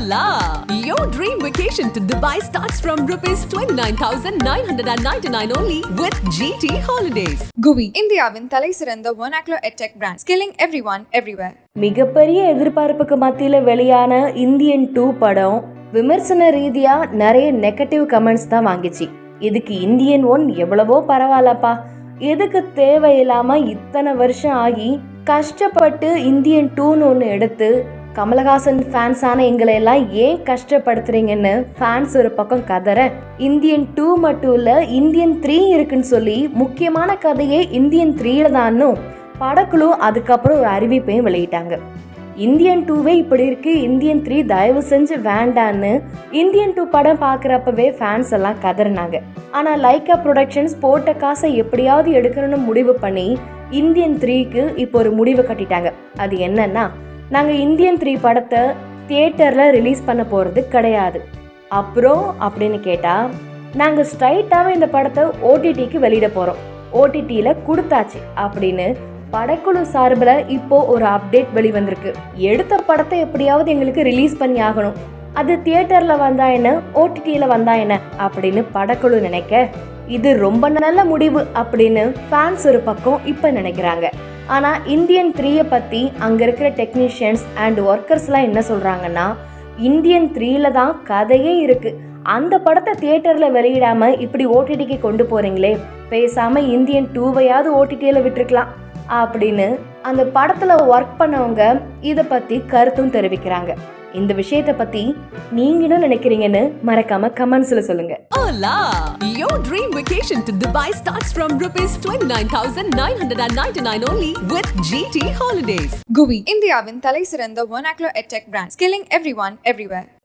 Hola! Your dream vacation to Dubai starts from rupees 29,999 only with GT Holidays. Guvi இந்தியாவின் தலை சிறந்த ஒனாக்லோ edtech brand skilling every one everywhere மிகப்பெரிய எதிர்பார்ப்புக்கு மத்தியில் வெளியான இந்தியன் டூ படம் விமர்சன ரீதியா நிறைய நெகட்டிவ் கமெண்ட்ஸ் தான் வாங்கிச்சு இதுக்கு இந்தியன் ஒன் எவ்வளவோ பரவாயில்லப்பா எதுக்கு தேவையில்லாம இத்தனை வருஷம் ஆகி கஷ்டப்பட்டு இந்தியன் டூன்னு ஒன்று எடுத்து கமலஹாசன் ஃபேன்ஸான எங்களை எல்லாம் ஏன் கஷ்டப்படுத்துறீங்கன்னு ஃபேன்ஸ் ஒரு பக்கம் கதற. இந்தியன் டூ மட்டும் இல்லை இந்தியன் த்ரீ இருக்குன்னு சொல்லி முக்கியமான கதையே இந்தியன் த்ரீல தான்னும் படக்குழு அதுக்கப்புறம் ஒரு அறிவிப்பையும் வெளியிட்டாங்க. இந்தியன் டூவே இப்படி இருக்கு இந்தியன் த்ரீ தயவு செஞ்சு வேண்டான்னு இந்தியன் டூ படம் பார்க்குறப்பவே ஃபேன்ஸ் எல்லாம் கதறினாங்க. ஆனால் லைக்கா ப்ரொடக்ஷன்ஸ் போட்ட காசை எப்படியாவது எடுக்கணும்னு முடிவு பண்ணி இந்தியன் த்ரீக்கு இப்போ ஒரு முடிவு கட்டிட்டாங்க. அது என்னன்னா நாங்கள் இந்தியன் த்ரீ படத்தை தியேட்டரில் ரிலீஸ் பண்ண போகிறது கிடையாது. அப்புறம் அப்படின்னு கேட்டால் நாங்கள் ஸ்ட்ரைட்டாகவே இந்த படத்தை ஓடிடிக்கு வெளியிட போகிறோம் ஓடிடியில் கொடுத்தாச்சு அப்படின்னு படக்குழு சார்பில் இப்போ ஒரு அப்டேட் வெளிவந்திருக்கு. எடுத்த படத்தை எப்படியாவது எங்களுக்கு ரிலீஸ் பண்ணி ஆகணும். அது தியேட்டரில் வந்தா என்ன ஓடிடியில் வந்தா என்ன அப்படின்னு படக்குழு நினைக்க இது ரொம்ப நல்ல முடிவு அப்படின்னு ஃபேன்ஸ் ஒரு பக்கம் இப்போ நினைக்கிறாங்க. ஆனால் இந்தியன் த்ரீயை பற்றி அங்கே இருக்கிற டெக்னீஷியன்ஸ் அண்ட் ஒர்க்கர்ஸ்லாம் என்ன சொல்கிறாங்கன்னா இந்தியன் த்ரீயில் தான் கதையே இருக்குது அந்த படத்தை தியேட்டரில் வெளியிடாமல் இப்படி ஓடிடிக்கு கொண்டு போகிறீங்களே பேசாமல் இந்தியன் டூவையாவது ஓடிடியில் விட்டுருக்கலாம் அப்படின்னு அந்த படத்தில் ஒர்க் பண்ணவங்க இதை பற்றி கருத்தும் தெரிவிக்கிறாங்க. இந்த விஷயத்தை பத்தி நீங்க என்ன நினைக்கிறீங்கன்னு மறக்காம கமெண்ட்ஸ்ல சொல்லுங்க Hola! Your dream vacation to Dubai starts from rupees 29,999 only with GT Holidays. Guvi இந்தியாவின் தலை சிறந்த ஒனாக்லோ edtech brand skilling every one everywhere